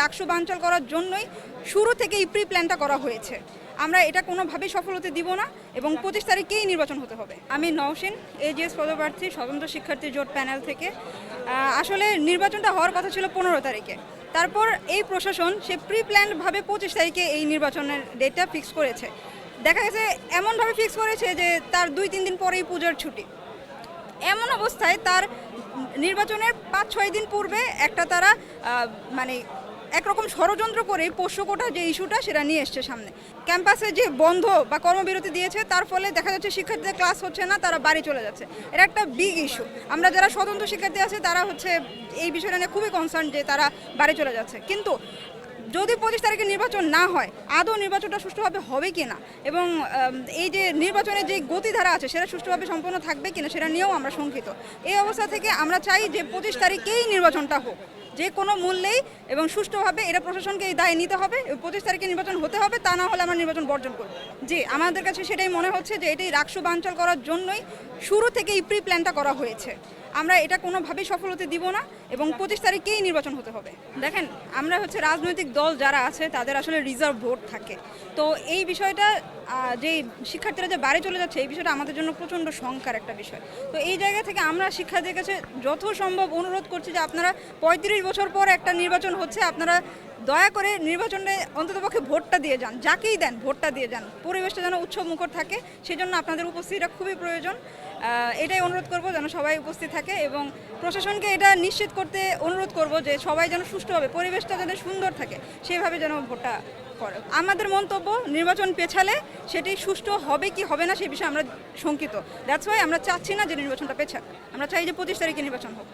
রাকসু বাঞ্চল করার জন্যই শুরু থেকে এই প্রি প্ল্যানটা করা হয়েছে। আমরা এটা কোনোভাবেই সফল হতে দিব না এবং পঁচিশ তারিখেই নির্বাচন হতে হবে। আমি নওশিন এজিএস পদপ্রার্থী, স্বতন্ত্র শিক্ষার্থী জোট প্যানেল থেকে। আসলে নির্বাচনটা হওয়ার কথা ছিল পনেরো তারিখে। তারপর এই প্রশাসন সে প্রি প্ল্যানভাবে পঁচিশ তারিখে এই নির্বাচনের ডেটটা ফিক্স করেছে। দেখা গেছে এমনভাবে ফিক্স করেছে যে তার দুই, তিন দিন পরেই পূজার ছুটি। এমন অবস্থায় তার নির্বাচনের পাঁচ, ছয় দিন পূর্বে একটা তারা মানে একরকম ষড়যন্ত্র করে পোষ্য কোটা যে ইস্যুটা সেটা নিয়ে এসছে সামনে। ক্যাম্পাসে যে বন্ধ বা কর্মবিরতি দিয়েছে, তার ফলে দেখা যাচ্ছে শিক্ষার্থীদের ক্লাস হচ্ছে না, তারা বাড়ি চলে যাচ্ছে। এটা একটা বিগ ইস্যু আমরা যারা স্বতন্ত্র শিক্ষার্থী আছে, তারা হচ্ছে এই বিষয়টা নিয়ে খুবই কনসার্ন যে তারা বাড়ি চলে যাচ্ছে। কিন্তু যদি পঁচিশ তারিখে নির্বাচন না হয়, আদৌ নির্বাচনটা সুষ্ঠুভাবে হবে কি না? এবং এই যে নির্বাচনের যে গতিধারা আছে, সেটা সুষ্ঠুভাবে সম্পন্ন থাকবে কিনা সেটা নিয়েও আমরা শঙ্কিত। এই অবস্থা থেকে আমরা চাই যে পঁচিশ তারিখেই নির্বাচনটা হোক। যে কোনো মূল্যেই এবং সুষ্ঠুভাবে এটা প্রশাসনকে এই দায় নিতে হবে। পঁচিশ তারিখে নির্বাচন হতে হবে, তা না হলে আমরা নির্বাচন বর্জন করব। জি, আমাদের কাছে সেটাই মনে হচ্ছে যে এটাই রাকসু বাঞ্চল করার জন্যই শুরু থেকে এই প্রি প্ল্যানটা করা হয়েছে। আমরা এটা কোনোভাবেই সফল হতে দিব না। এবং পঁচিশ তারিখেই নির্বাচন হতে হবে। দেখেন, আমরা হচ্ছে রাজনৈতিক দল যারা আছে, তাদের আসলে রিজার্ভ ভোট থাকে। তো এই বিষয়টা যে শিক্ষার্থীরা যে বাড়ি চলে যাচ্ছে, এই বিষয়টা আমাদের জন্য প্রচণ্ড শঙ্কার একটা বিষয়। তো এই জায়গা থেকে আমরা শিক্ষার্থীদের কাছে যত সম্ভব অনুরোধ করছি যে আপনারা পঁয়ত্রিশ বছর পর একটা নির্বাচন হচ্ছে, আপনারা দয়া করে নির্বাচনে অন্ততপক্ষে ভোটটা দিয়ে যান, যাকেই দেন ভোটটা দিয়ে যান। পরিবেশটা যেন উৎসব মুখর থাকে, সেজন্য আপনাদের উপস্থিতিটা খুবই প্রয়োজন। এটাই অনুরোধ করব যেন সবাই উপস্থিত থাকে এবং প্রশাসনকে এটা নিশ্চিত করতে অনুরোধ করব যে সবাই যেন সুষ্ঠুভাবে, পরিবেশটা যেন সুন্দর থাকে, সেভাবে যেন ভোটটা করে। আমাদের মন্তব্য, নির্বাচন পেছালে সেটি সুষ্ঠু হবে কি হবে না সেই বিষয়ে আমরা শঙ্কিত। দ্যাটস ওয়াই আমরা চাচ্ছি না যে নির্বাচনটা পেছাক। আমরা চাই যে পঁচিশ তারিখে নির্বাচন হোক।